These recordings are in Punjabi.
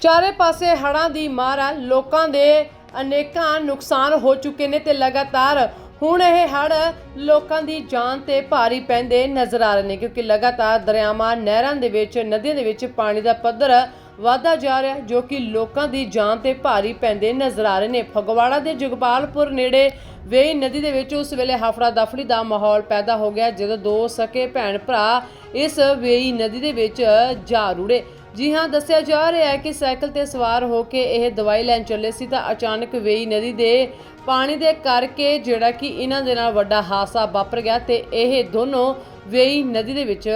ਚਾਰੇ ਪਾਸੇ ਹੜ੍ਹਾਂ ਦੀ ਮਾਰ ਆ। ਲੋਕਾਂ ਦੇ ਅਨੇਕਾਂ ਨੁਕਸਾਨ ਹੋ ਚੁੱਕੇ ਨੇ ਤੇ ਲਗਾਤਾਰ ਹੁਣ ਇਹ ਹੜ੍ਹ ਲੋਕਾਂ ਦੀ ਜਾਨ ਤੇ ਭਾਰੀ ਪੈਂਦੇ ਨਜ਼ਰ ਆ ਰਹੇ ਨੇ, ਕਿਉਂਕਿ ਲਗਾਤਾਰ ਦਰਿਆਵਾਂ, ਨਹਿਰਾਂ ਦੇ ਵਿੱਚ, ਨਦੀਆਂ ਦੇ ਵਿੱਚ ਪਾਣੀ ਦਾ ਪੱਧਰ ਵਾਧਾ ਜਾ ਰਿਹਾ ਜੋ ਕਿ ਲੋਕਾਂ ਦੀ ਜਾਨ ਤੇ ਭਾਰੀ ਪੈਂਦੇ ਨਜ਼ਰ ਆ ਰਹੇ ਨੇ। ਫਗਵਾੜਾ ਦੇ ਜਗਪਾਲਪੁਰ ਨੇੜੇ ਵੇਈ ਨਦੀ ਦੇ ਵਿੱਚ ਉਸ ਵੇਲੇ ਹਫੜਾ ਦਫੜੀ ਦਾ ਮਾਹੌਲ ਪੈਦਾ ਹੋ ਗਿਆ, ਜਦੋਂ ਦੋ ਸਕੇ ਭੈਣ ਭਰਾ ਇਸ ਵੇਈ ਨਦੀ ਦੇ ਵਿੱਚ ਜਾ ਰੁੜੇ। ਜੀ ਹਾਂ, ਦੱਸਿਆ ਜਾ ਰਿਹਾ ਹੈ ਕਿ ਸਾਈਕਲ ਤੇ ਸਵਾਰ ਹੋ ਕੇ ਇਹ ਦਵਾਈ ਲੈਣ ਚੱਲੇ ਸੀ ਤਾਂ ਅਚਾਨਕ ਵੇਈ ਨਦੀ ਦੇ ਪਾਣੀ ਦੇ ਕਰਕੇ ਜਿਹੜਾ ਕਿ ਇਹਨਾਂ ਦੇ ਨਾਲ ਵੱਡਾ ਹਾਦਸਾ ਵਾਪਰ ਗਿਆ ਤੇ ਇਹ ਦੋਨੋਂ ਵੇਈ ਨਦੀ ਦੇ ਵਿੱਚ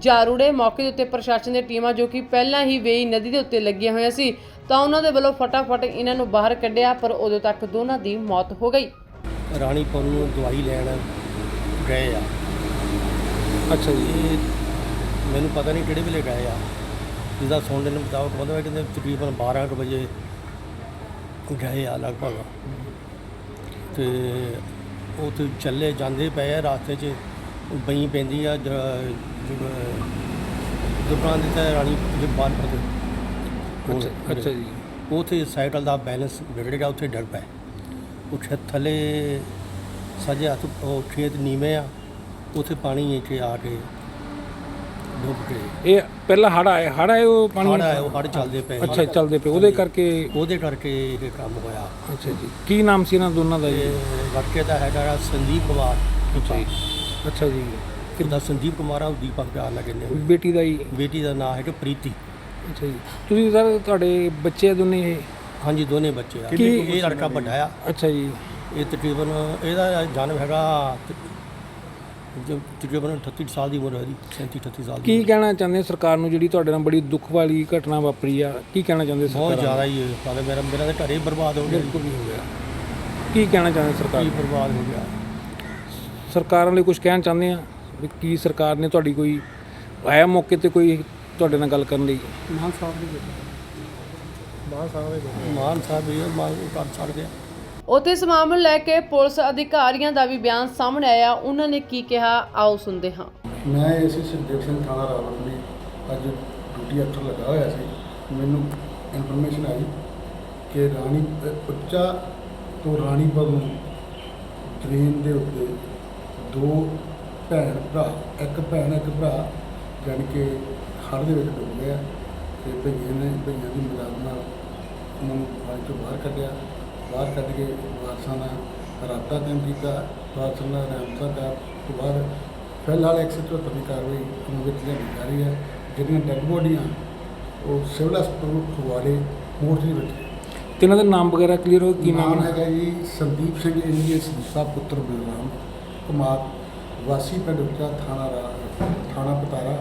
ਜਾ ਰੁੜੇ। ਮੌਕੇ ਦੇ ਉੱਤੇ ਪ੍ਰਸ਼ਾਸਨ ਦੀਆਂ ਟੀਮਾਂ ਜੋ ਕਿ ਪਹਿਲਾਂ ਹੀ ਵੇਈ ਨਦੀ ਦੇ ਉੱਤੇ ਲੱਗੀਆਂ ਹੋਈਆਂ ਸੀ, ਤਾਂ ਉਹਨਾਂ ਦੇ ਵੱਲੋਂ ਫਟਾਫਟ ਇਹਨਾਂ ਨੂੰ ਬਾਹਰ ਕੱਢਿਆ, ਪਰ ਉਦੋਂ ਤੱਕ ਦੋਨਾਂ ਦੀ ਮੌਤ ਹੋ ਗਈ। ਰਾਣੀਪੁਰ ਨੂੰ ਦਵਾਈ ਲੈਣ ਗਏ ਆ। ਅੱਛਾ ਜੀ, ਇਹ ਮੈਨੂੰ ਪਤਾ ਨਹੀਂ ਕਿਹੜੇ ਵੇਲੇ ਗਏ ਆ। ਜਿਹਦਾ ਸੁਣਨ ਦੇ ਮੁਤਾਬਕ ਕਹਿੰਦੇ ਕਹਿੰਦੇ ਤਕਰੀਬਨ 12 ਕੁ ਵਜੇ ਗਏ ਆ ਲਗਭਗ। ਤੇ ਉੱਥੇ ਚੱਲੇ ਜਾਂਦੇ ਪਏ ਆ ਰਾਸਤੇ 'ਚ। ਬਈ ਪੈਂਦੀ ਆ ਦੁਕਾਨ ਦੇ ਤੇ ਰਾਣੀ ਜਬਾਨ ਪਰ ਅੱਛਾ ਜੀ। ਉਥੇ ਸਾਈਕਲ ਦਾ ਬੈਲੈਂਸ ਵਿਗੜ ਗਿਆ ਉੱਥੇ ਡਰ ਪਏ ਉਹ ਖੇਤ ਥੱਲੇ ਸਜੇ ਹੱਥ ਉਹ ਖੇਤ ਨੀਵੇਂ ਆ। ਉਥੇ ਪਾਣੀ ਇੱਥੇ ਆ ਕੇ ਡੁੱਬ ਇਹ ਪਹਿਲਾ ਹੜ ਆਇਆ ਹੜ ਆਇਆ ਉਹ ਪਾਣੀ? ਹੜ ਆਇਆ ਉਹ ਹੜ ਚੱਲਦੇ ਪਏ। ਅੱਛਾ ਚੱਲਦੇ ਪਏ। ਉਹਦੇ ਕਰਕੇ ਉਹਦੇ ਕਰਕੇ ਇਹ ਕੰਮ ਹੋਇਆ। ਅੱਛਾ ਜੀ। ਕੀ ਨਾਮ ਸੀ ਇਹਨਾਂ ਦੋਨਾਂ ਦਾ ਜੀ? ਵਰਕੇ ਦਾ ਹੈਗਾ ਸੰਦੀਪ ਕੁਮਾਰ। ਅੱਛਾ ਜੀ। ਅੱਛਾ ਜੀ। ਕਿੰਦਾ ਸੰਦੀਪ ਕੁਮਾਰ ਆ ਉਹ ਦੀਪਕ ਪਿਆਰ ਲੱਗੇ ਨੇ ਬੇਟੀ ਦਾ ਜੀ? ਬੇਟੀ ਦਾ ਨਾਮ ਹੈਗਾ ਪ੍ਰੀਤੀ। ਅੱਛਾ ਜੀ। ਤੁਸੀਂ ਸਰ ਤੁਹਾਡੇ ਬੱਚੇ ਦੋਨੇ ਇਹ? ਹਾਂਜੀ ਦੋਨੇ ਬੱਚੇ ਆ। ਕੀ- ਇਹ ਲੜਕਾ ਵੱਡਾ ਆ। ਅੱਛਾ ਜੀ। ਇਹ ਤਕਰੀਬਨ ਇਹਦਾ ਜਨਮ ਹੈਗਾ ਤ- ਜੋ ਤਕਰੀਬਨ 38 ਸਾਲ ਦੀ ਉਮਰ ਹੈ ਇਹਦੀ 37 38 ਸਾਲ ਦੀ ਕੀ। ਕਹਿਣਾ ਚਾਹੁੰਦੇ ਸਰਕਾਰ ਨੂੰ ਜਿਹੜੀ ਤੁਹਾਡੇ ਨਾਲ ਬੜੀ ਦੁੱਖ ਵਾਲੀ ਘਟਨਾ ਵਾਪਰੀ ਆ? ਕੀ ਕਹਿਣਾ ਚਾਹੁੰਦੇ ਸਰਕਾਰ ਬਹੁਤ ਜ਼ਿਆਦਾ ਹੀ ਹੈ ਮੇਰਾ ਮੇਰਾ ਤਾਂ ਘਰੇ ਹੀ ਬਰਬਾਦ ਹੋ ਗਿਆ ਬਿਲਕੁਲ ਹੀ ਹੋ ਗਿਆ। ਕੀ ਕਹਿਣਾ ਚਾਹੁੰਦੇ ਸਰਕਾਰ ਕੀ ਬਰਬਾਦ ਹੋ ਗਿਆ। ਸਰਕਾਰਾਂ ਲਈ ਕੁਝ ਕਹਿਣਾ ਚਾਹੁੰਦੇ ਆ? ਵੀ ਕੀ ਸਰਕਾਰ ਨੇ ਤੁਹਾਡੀ ਕੋਈ ਆਇਆ ਮੌਕੇ ਤੇ ਕੋਈ ਤੁਹਾਡੇ ਨਾਲ ਗੱਲ ਕਰਨ ਲਈ? ਮਾਨ ਸਾਹਿਬ ਦੇ ਮਾਨ ਸਾਹਿਬ ਦੇ ਮਾਨ ਸਾਹਿਬ ਇਹ ਮਾਨ ਕਰ ਸਕਦੇ ਆ। ਉੱਥੇ ਇਸ ਮਾਮਲੇ ਨੂੰ ਲੈ ਕੇ ਪੁਲਿਸ ਅਧਿਕਾਰੀਆਂ ਦਾ ਵੀ ਬਿਆਨ ਸਾਹਮਣੇ ਆਇਆ। ਉਹਨਾਂ ਨੇ ਕੀ ਕਿਹਾ? ਆਓ ਸੁਣਦੇ ਹਾਂ। ਮੈਂ ਏਸੀ ਸੁਖਦੇਵ ਸਿੰਘ ਥਾਣਾ ਰਾਵਲਪਿੰਡੀ ਅੱਜ ਡਿਊਟੀ ਅਫਸਰ ਲੱਗਾ ਹੋਇਆ ਸੀ। ਮੈਨੂੰ ਇਨਫੋਰਮੇਸ਼ਨ ਆਈ ਕਿ ਰਾਣੀ ਉੱਚਾ ਤੋਂ ਰਾਣੀ ਨੂੰ ਟ੍ਰੇਨ ਦੇ ਉੱਤੇ ਦੋ ਭੈਣ ਭਰਾ, ਇੱਕ ਭੈਣ, ਇੱਕ ਭਰਾ ਜਾਣੀ ਕਿ ਹੜ੍ਹ ਦੇ ਵਿੱਚ ਡੁੱਬ ਗਿਆ ਤੇ ਭਈਏ ਨੇ, ਭਈਆਂ ਦੀ ਮਦਦ ਨਾਲ ਉਹਨਾਂ ਨੂੰ ਪਾਣੀ ਤੋਂ ਬਾਹਰ ਕੱਢਿਆ। ਬਾਹਰ ਕੱਢ ਕੇ ਵਾਰਸਾਂ ਨਾਲ ਰਾਬਤਾ ਕਾਇਮ ਕੀਤਾ ਵਾਰਸਾਂ ਨਾਲ ਰਾਬਤਾ ਦਾ ਤੋਂ ਬਾਅਦ ਫਿਲਹਾਲ 174 ਦੀ ਕਾਰਵਾਈ ਵਿੱਚ ਲਿਆਂਦੀ ਜਾ ਰਹੀ ਹੈ ਜਿਹੜੀਆਂ ਡੈਡ ਬੋਡੀਆਂ ਉਹ ਸਿਵਲ ਹਸਪਤਾਲ ਫਗਵਾੜੇ ਮੋਰਚੇ ਵਿੱਚ ਤੇ ਇਹਨਾਂ ਦਾ ਨਾਮ ਵਗੈਰਾ ਕਲੀਅਰ ਹੋ ਕੀ ਨਾਮ ਹੈਗਾ ਜੀ ਸੰਦੀਪ ਸਿੰਘ ਇੰਡੀਆ ਸੰਸਾ ਪੁੱਤਰ ਬਲਰਾਮ ਕੁਮਾਰ ਵਾਸੀ ਪਿੰਡ ਉੱਚਾ ਥਾਣਾ ਰਾ- ਥਾਣਾ ਪਤਾਰਾ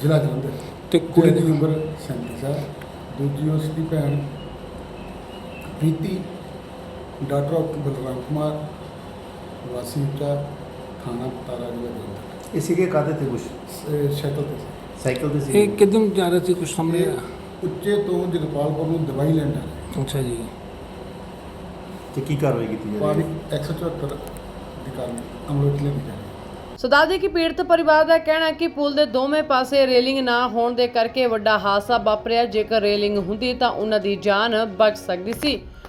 ਜ਼ਿਲ੍ਹਾ ਜਲੰਧਰ। ਤੇ ਕੁੜੀ ਦੀ ਉਮਰ 37 ਸਾਲ ਦੂਜੀ ਉਸ ਦੀ ਭੈਣ ਪ੍ਰੀਤੀ ਡਾਕਟਰ ਬਲਰਾਮ ਕੁਮਾਰ ਵਾਸੀ ਦਾ ਥਾਣਾ ਪਤਾਰਾ ਜ਼ਿਲ੍ਹਾ ਜਲੰਧਰ। ਇਹ ਸੀਗੇ ਕਾਹਦੇ ਤੇ ਕੁਛ? ਸਾਈਕਲ ਤੇ। ਸਾਈਕਲ ਤੇ ਸੀ ਇਹ ਕਿਦੋਂ ਜਾ ਰਹੇ ਸੀ ਕੁਝ ਸਾਹਮਣੇ? ਇਹ ਉੱਚੇ ਤੋਂ ਜਗਪਾਲਪੁਰ ਨੂੰ ਦਵਾਈ ਲੈਣ ਜਾ ਅੱਛਾ ਜੀ। ਤੇ ਕੀ ਕਾਰਵਾਈ ਕੀਤੀ ਜਾ ਪਾਣੀ 174 ਦੀ ਕਾਰਨ ਅਮਲੋਟ ਲੈ ਜਾ ਰਹੇ ਸੋ ਦੱਸ ਪੀੜਤ ਪਰਿਵਾਰ ਦਾ ਕਹਿਣਾ ਕਿ ਪੁਲ ਦੇ ਦੋਵੇਂ ਪਾਸੇ ਰੇਲਿੰਗ ਨਾ ਹੋਣ ਦੇ ਕਰਕੇ ਵੱਡਾ ਹਾਦਸਾ ਵਾਪਰਿਆ। ਜੇਕਰ ਰੇਲਿੰਗ ਹੁੰਦੀ ਤਾਂ ਉਹਨਾਂ ਦੀ ਜਾਨ ਬਚ ਸਕਦੀ ਸੀ।